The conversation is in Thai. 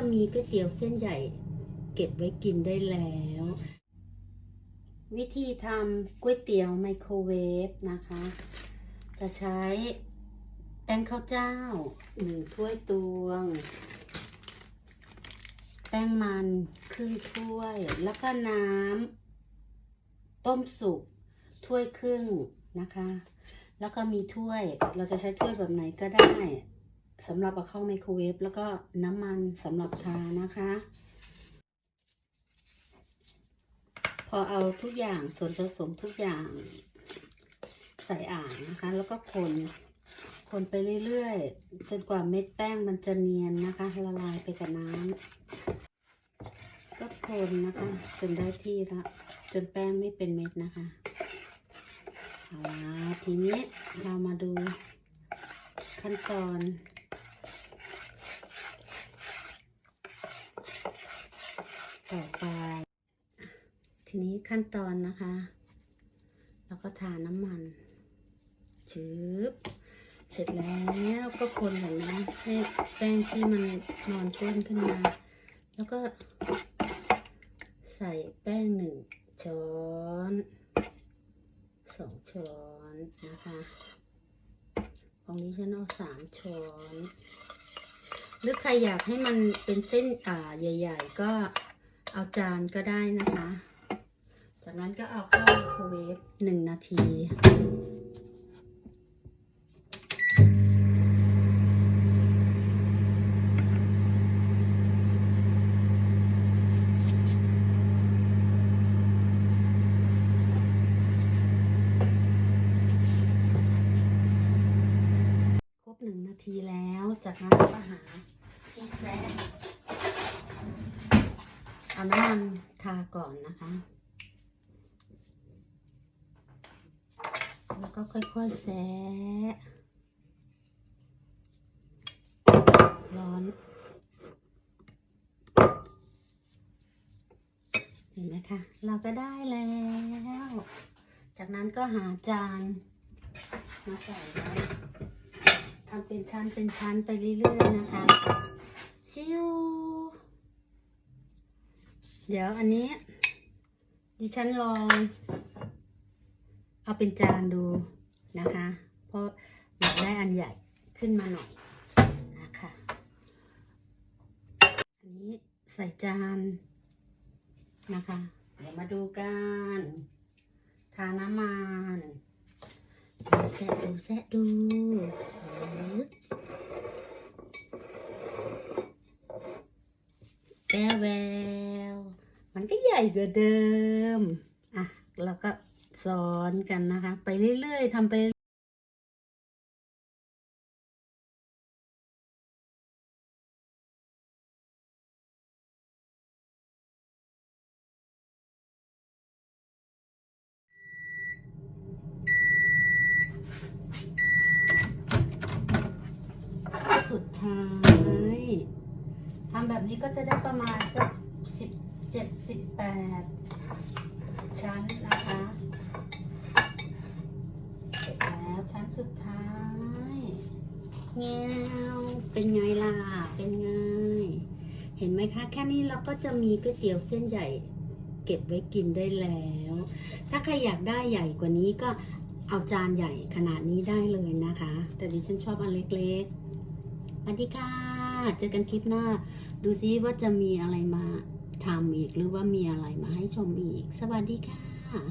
จะมีก๋วยเตี๋ยวเส้นใหญ่เก็บไว้กินได้แล้ว วิธีทำก๋วยเตี๋ยวไมโครเวฟนะคะ จะใช้แป้งข้าวเจ้าหนึ่งถ้วยตวง แป้งมันครึ่งถ้วย แล้วก็น้ำต้มสุกถ้วยครึ่งนะคะ แล้วก็มีถ้วยเราจะใช้ถ้วยแบบไหนก็ได้ สำหรับเอาเข้าไมโครเวฟแล้วก็น้ำมันสำหรับทานะคะ พอเอาทุกอย่างส่วนผสมทุกอย่างใส่อ่างนะคะ แล้วก็คนคนไปเรื่อยๆ จนกว่าเม็ดแป้งมันจะเนียนนะคะละลายไปกับน้ำก็คนนะคะ จนได้ที่ละจนแป้งไม่เป็นเม็ดนะคะเอาละทีนี้เรามาดูขั้นตอน ต่อไป ทีนี้ขั้นตอนนะคะแล้วก็ทาน้ำมันชืบเสร็จแล้วก็คนก่อนนะให้แป้งที่มันนอนก้นขึ้นมา แล้วก็ใส่แป้งหนึ่งช้อนสองช้อนนะคะของนี้ฉันเอาสามช้อน หรือใครอยากให้มันเป็นเส้นอ่าใหญ่ ๆ ก็ เอาจานก็ได้นะคะ จากนั้นก็เอาเข้าไมโครเวฟหนึ่งนาทีครบหนึ่งนาทีแล้ว จากนั้นก็หาที่แซะ เอาน้ำมันทาก่อนนะคะ แล้วก็ค่อยๆแซะร้อน เห็นไหมคะ เราก็ได้แล้ว จากนั้นก็หาจานมาใส่ไว้ทำเป็นชั้นเป็นชั้นไปเรื่อยๆนะคะชิว เดี๋ยวอันนี้ ดิฉันลอง เอาเป็นจานดูนะคะ เพราะอยากได้อันใหญ่ขึ้นมาหน่อยนะคะอันนี้ใส่จานนะคะ เดี๋ยวมาดูกันทาน้ำมันแซะดูแซะดูแววแวว ก็ใหญ่กว่าเดิม อะเราก็สอนกันนะคะ ไปเรื่อยๆทำไปสุดท้ายทำแบบนี้ก็จะได้ประมาณสักสิบ เจ็ดสิบแปดชั้นนะคะเสร็จแล้วชั้นสุดท้ายเงี้ยวเป็นไงล่ะ เป็นไง เห็นไหมคะ แค่นี้เราก็จะมีก๋วยเตี๋ยวเส้นใหญ่เก็บไว้กินได้แล้ว ถ้าใครอยากได้ใหญ่กว่านี้ก็เอาจานใหญ่ขนาดนี้ได้เลยนะคะ แต่ดิฉันชอบอันเล็กๆสวัสดีค่ะ เจอกันคลิปหน้า ดูซิว่าจะมีอะไรมา ทำอีกหรือว่ามีอะไรมาให้ชมอีก สวัสดีค่ะ